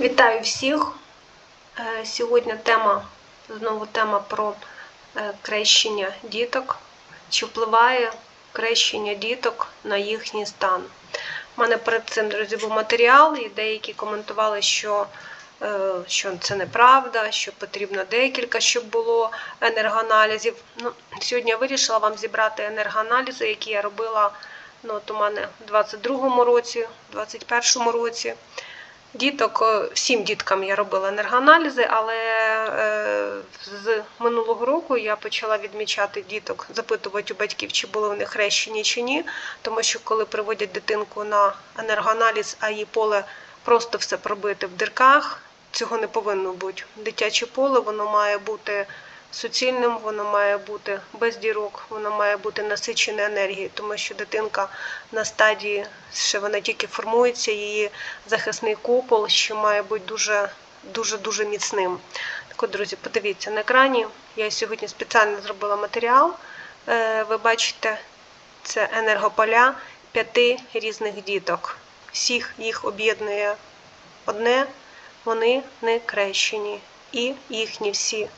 Вітаю всіх! Е, Сьогодні тема, знову тема про е, крещення діток. Чи впливає крещення діток на їхній стан? У мене перед цим, друзі, був матеріал, і деякі коментували, що, е, що це неправда, що потрібно декілька, щоб було енергоаналізів. Ну, сьогодні я вирішила вам зібрати енергоаналізи, які я робила ну, от у мене в 22-му році, в 21-му році. Діток, е, всім діткам я робила енергоаналізи, але е, з минулого року я почала відмічати діток, запитувати у батьків, чи були в них хрещені чи ні. Тому що коли приводять дитинку на енергоаналіз, а її поле просто все пробите в дирках, цього не повинно бути. Дитяче поле воно має бути суцільним, воно має бути без дірок, воно має бути насичене енергією, тому що дитинка на стадії, що вона тільки формується, її захисний купол, що має бути дуже дуже дуже міцним. Так от, друзі, подивіться на екрані. Я сьогодні спеціально зробила матеріал. Е, Ви бачите, це енергополя п'яти різних діток. Всіх їх об'єднує одне, вони не крещені. І їхні всі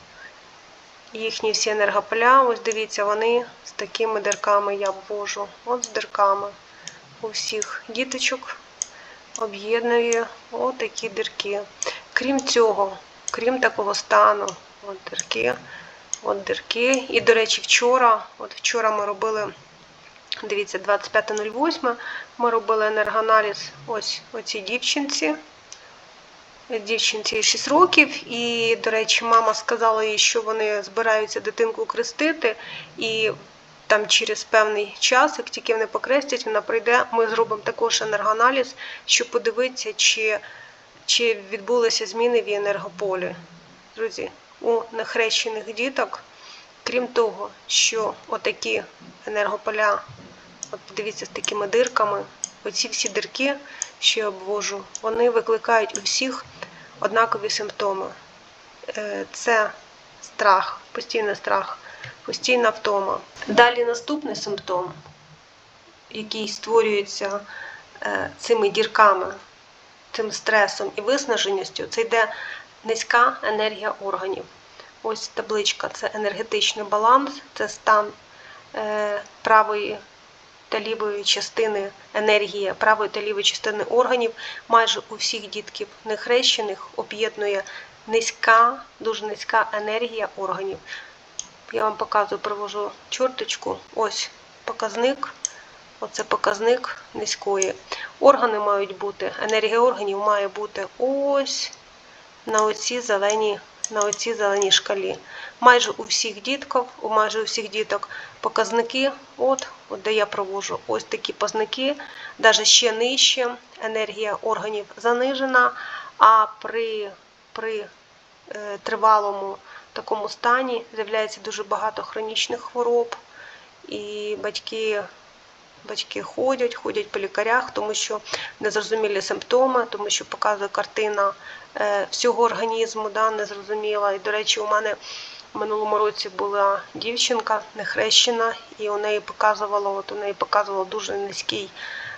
їхні всі енергополя, ось дивіться, вони з такими дирками я ввожу. От з дирками. У всіх діточок об'єднує отакі дирки. Крім цього, крім такого стану, от дирки, от дирки. І, до речі, вчора, от вчора ми робили, дивіться, 25.08 ми робили енергоаналіз ось оцій дівчинці дівчинці 6 років, і, до речі, мама сказала їй, що вони збираються дитинку крестити, і там через певний час, як тільки вони покрестять, вона прийде, ми зробимо також енергоаналіз, щоб подивитися, чи, чи відбулися зміни в енергополі. Друзі, у нехрещених діток, крім того, що отакі енергополя, от подивіться, з такими дирками, оці всі дирки, що я обвожу, вони викликають у всіх однакові симптоми. Е, Це страх, постійний страх, постійна втома. Далі наступний симптом, який створюється е, цими дірками, цим стресом і виснаженістю, це йде низька енергія органів. Ось табличка це енергетичний баланс, це стан е, правої та лівої частини енергії правої та лівої частини органів майже у всіх дітків нехрещених об'єднує низька, дуже низька енергія органів. Я вам показую, привожу чорточку. Ось показник. Оце показник низької. Органи мають бути, енергія органів має бути ось на оцій зеленій на оцій зеленій шкалі. Майже у всіх дітків, у майже у всіх діток показники, от, от де я провожу ось такі показники, навіть ще нижче, енергія органів занижена, а при, при е, тривалому такому стані з'являється дуже багато хронічних хвороб, і батьки Батьки ходять, ходять по лікарях, тому що незрозумілі симптоми, тому що показує картина е, всього організму, да, незрозуміла. І, до речі, у мене в минулому році була дівчинка нехрещена, і у неї показувало, от у неї показувало дуже низький,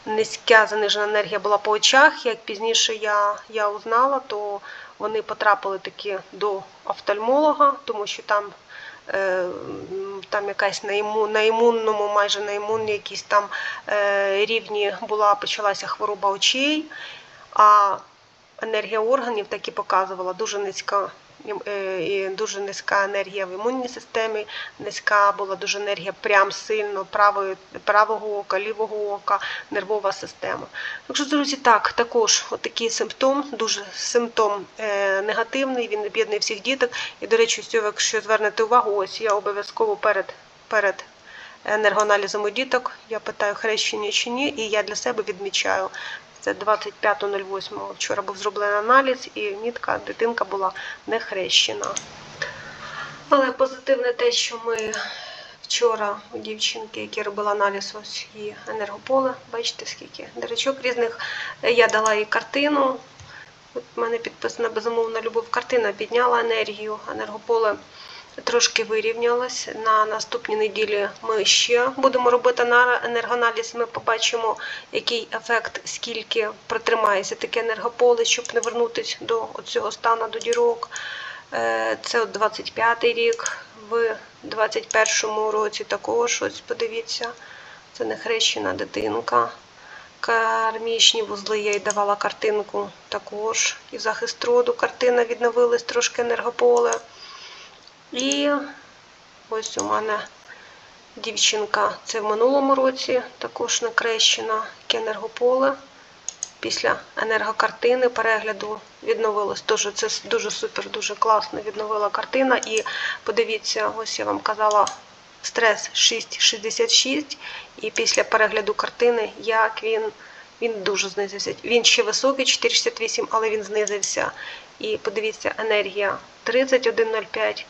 низька занижена енергія була по очах. Як пізніше я, я узнала, то вони потрапили таки до офтальмолога, тому що там. Е, там якась на іму, на імунному, майже на імунній якісь там е, рівні була почалася хвороба очей, а енергія органів так і показувала дуже низька. Е, і дуже низька енергія в імунній системі, низька була дуже енергія прям сильно правої, правого ока, лівого ока, нервова система. Так друзі, так, також такий симптом, дуже симптом е, негативний, він об'єднує всіх діток. І, до речі, якщо звернете увагу, ось я обов'язково перед перед енергоаналізом у діток, я питаю, хрещення чи ні, і я для себе відмічаю. Це 25.08. Вчора був зроблений аналіз, і нітка, дитинка була не хрещена. Але позитивне те, що ми вчора у дівчинки, які робила аналіз, ось її енергополе, бачите, скільки дирочок різних. Я дала їй картину. От в мене підписана безумовна любов. Картина підняла енергію, енергополе трошки вирівнялась. На наступній неділі ми ще будемо робити енергоаналіз. Ми побачимо, який ефект, скільки протримається таке енергополе, щоб не вернутися до цього стану, до дірок. Е, Це 25-й рік. В 21-му році також ось подивіться. Це нехрещена дитинка. Кармічні вузли я їй давала картинку також. І захист роду картина відновилась трошки енергополе. І ось у мене дівчинка, це в минулому році також накрещена яке енергополе. Після енергокартини перегляду відновилось. Дуже, це дуже супер, дуже класно відновила картина. І подивіться, ось я вам казала стрес 6,66. І після перегляду картини, як він, він дуже знизився. Він ще високий, 4,68, але він знизився. І подивіться, енергія 31,05.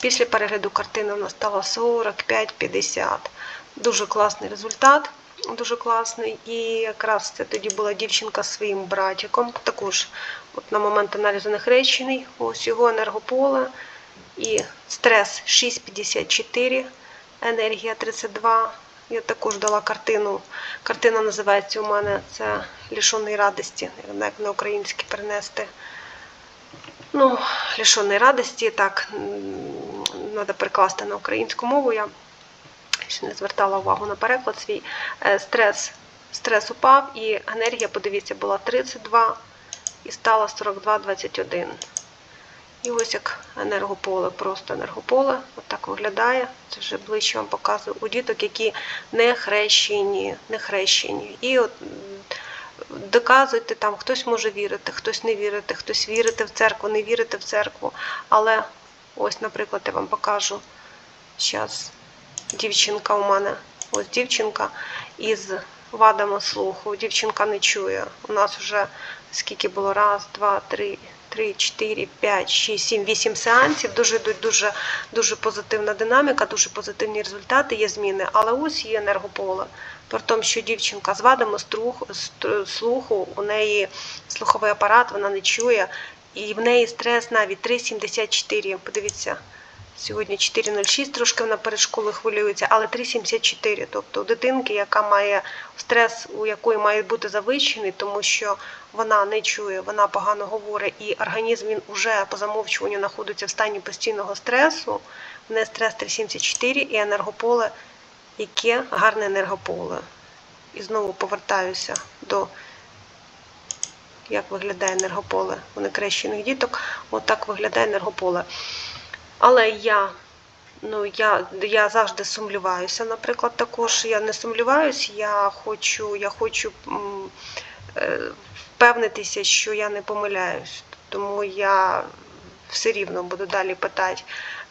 Після перегляду картини вона стала 45-50. Дуже класний результат. Дуже класний. І якраз це тоді була дівчинка зі своїм братиком. Також от на момент аналізу нехрещений. Ось його енергополе. І стрес 6,54, енергія 32. Я також дала картину. Картина називається у мене це лішений радості, як на українське перенести. Ну, лишений радості, так, треба перекласти на українську мову. Я ще не звертала увагу на переклад свій. Е, Стрес, стрес упав, і енергія, подивіться, була 32 і стала 42,21. І ось як енергополе, просто енергополе, отак виглядає. Це вже ближче вам показую у діток, які не хрещені, не хрещені. І от доказуйте там, хтось може вірити, хтось не вірити, хтось вірити в церкву, не вірити в церкву. Але ось, наприклад, я вам покажу зараз дівчинка у мене. Ось дівчинка із вадами слуху. Дівчинка не чує. У нас вже скільки було? Раз, два, три. 3, 4, 5, 6, 7, 8 сеансів. Дуже дуже, дуже позитивна динаміка, дуже позитивні результати, є зміни. Але ось є енергополе. При тому, що дівчинка з вадами слуху, у неї слуховий апарат, вона не чує, і в неї стрес навіть 3,74. Подивіться, сьогодні 4,06, трошки вона перед школою хвилюється, але 3,74. Тобто у дитинки, яка має стрес, у якої має бути завищений, тому що вона не чує, вона погано говорить, і організм він уже по замовчуванню знаходиться в стані постійного стресу. В неї стрес 3,74 і енергополе, яке гарне енергополе. І знову повертаюся до як виглядає енергополе у некрещених діток. Отак виглядає енергополе. Але я, ну, я, я завжди сумліваюся, наприклад, також. Я не сумліваюся, я хочу, я хочу е, впевнитися, що я не помиляюсь. Тому я все рівно буду далі питати,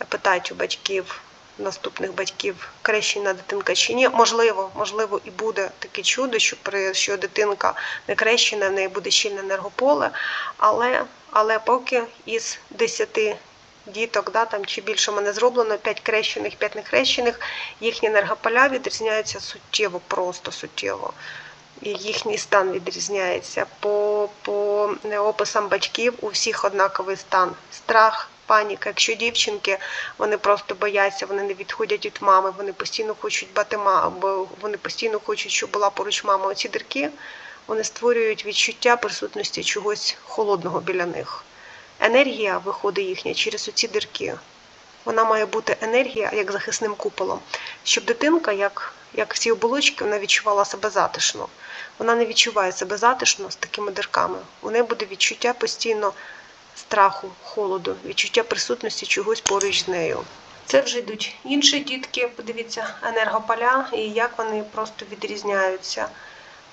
питати у батьків, наступних батьків, крещена дитинка чи ні. Можливо, можливо, і буде таке чудо, що при що дитинка не крещена, в неї буде щільне енергополе. Але, але поки із 10 діток, да, там чи більше мене зроблено, 5 крещених, 5 нехрещених, їхні енергополя відрізняються суттєво, просто суттєво. І їхній стан відрізняється. По, по описам батьків у всіх однаковий стан. Страх, паніка. Якщо дівчинки, вони просто бояться, вони не відходять від мами, вони постійно хочуть бати маму, вони постійно хочуть, щоб була поруч мама. Оці дірки вони створюють відчуття присутності чогось холодного біля них. Енергія виходить їхня через оці дірки. Вона має бути енергія як захисним куполом, щоб дитинка, як, як всі оболочки, вона відчувала себе затишно. Вона не відчуває себе затишно з такими дирками. У неї буде відчуття постійно страху, холоду, відчуття присутності чогось поруч з нею. Це вже йдуть інші дітки, подивіться, енергополя і як вони просто відрізняються.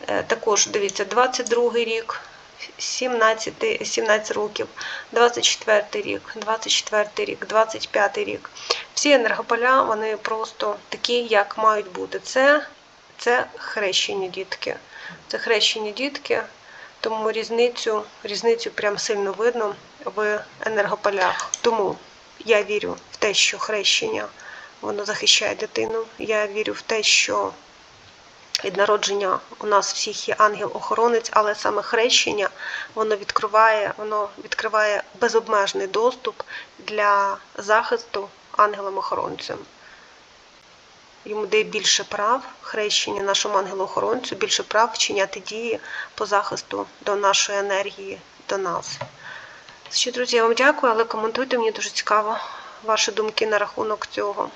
Е, Також дивіться, 22 рік, 17, 17 років, 24 рік, 24 рік, 25 рік. Всі енергополя вони просто такі, як мають бути. Це, це хрещені дітки. Це хрещені дітки, тому різницю, різницю прям сильно видно в енергополях. Тому я вірю в те, що хрещення воно захищає дитину. Я вірю в те, що від народження у нас всіх є ангел-охоронець, але саме хрещення воно відкриває, воно відкриває безобмежний доступ для захисту ангелом-охоронцем. Йому дає більше прав хрещення нашому ангелу-охоронцю, більше прав вчиняти дії по захисту до нашої енергії, до нас. Ще, друзі, я вам дякую, але коментуйте, мені дуже цікаво ваші думки на рахунок цього.